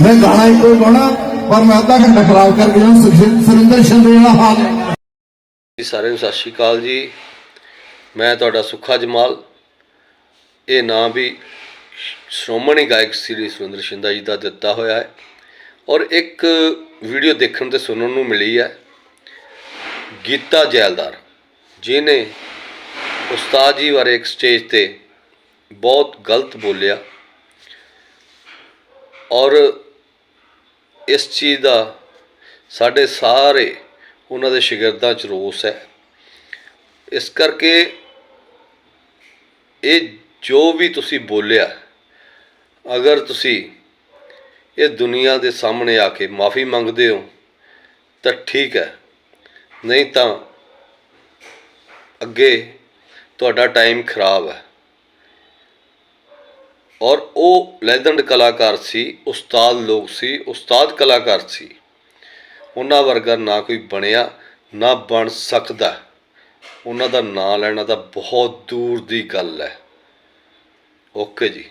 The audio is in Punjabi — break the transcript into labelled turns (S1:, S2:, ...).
S1: ਮੈਂ ਗਾਣਾ ਹੀ ਕੋਈ ਪਰ ਮੈਂ ਅੱਧਾ ਘੰਟਾ ਖਰਾਬ ਕਰ ਗਿਆ ਸੁਰਿੰਦਰ ਸ਼ੰਦੇ ਦਾ ਹਾਲ।
S2: ਜੀ ਸਾਰਿਆਂ ਨੂੰ ਸਤਿ ਸ਼੍ਰੀ ਅਕਾਲ ਜੀ। ਮੈਂ ਤੁਹਾਡਾ ਸੁੱਖਾ ਜਮਾਲ। ਇਹ ਨਾਂ ਵੀ ਸ਼੍ਰੋਮਣੀ ਗਾਇਕ ਸ੍ਰੀ ਸੁਰਿੰਦਰ ਸ਼ਿੰਦਾ ਜੀ ਦਾ ਦਿੱਤਾ ਹੋਇਆ ਹੈ। ਔਰ ਇੱਕ ਵੀਡੀਓ ਦੇਖਣ ਤੇ ਸੁਣਨ ਨੂੰ ਮਿਲੀ ਹੈ। ਗੀਤਾ ਜੈਲਦਾਰ ਜਿਨੇ ਉਸਤਾਦ ਜੀ ਬਾਰੇ ਇੱਕ ਸਟੇਜ ਤੇ ਬਹੁਤ ਗਲਤ ਬੋਲਿਆ। ਔਰ ਇਸ ਚੀਜ਼ ਦਾ ਸਾਡੇ ਸਾਰੇ ਉਹਨਾਂ ਦੇ ਸ਼ਾਗਿਰਦਾਂ 'ਚ ਰੋਸ ਹੈ। ਇਸ ਕਰਕੇ ਇਹ ਜੋ ਵੀ ਤੁਸੀਂ ਬੋਲਿਆ, ਅਗਰ ਤੁਸੀਂ ਇਹ ਦੁਨੀਆ ਦੇ ਸਾਹਮਣੇ ਆ ਕੇ ਮਾਫੀ ਮੰਗਦੇ ਹੋ, ਤਾਂ ਠੀਕ ਹੈ। ਨਹੀਂ ਤਾਂ ਅੱਗੇ ਤੁਹਾਡਾ ਟਾਈਮ ਖਰਾਬ ਹੈ। ਔਰ ਉਹ ਲੈਜੈਂਡ ਕਲਾਕਾਰ ਸੀ, ਉਸਤਾਦ ਲੋਕ ਸੀ, ਉਸਤਾਦ ਕਲਾਕਾਰ ਸੀ। ਉਹਨਾਂ ਵਰਗਾ ਨਾ ਕੋਈ ਬਣਿਆ, ਨਾ ਬਣ ਸਕਦਾ। ਉਹਨਾਂ ਦਾ ਨਾਂ ਲੈਣਾ ਤਾਂ ਬਹੁਤ ਦੂਰ ਦੀ ਗੱਲ ਹੈ। ਓਕੇ ਜੀ।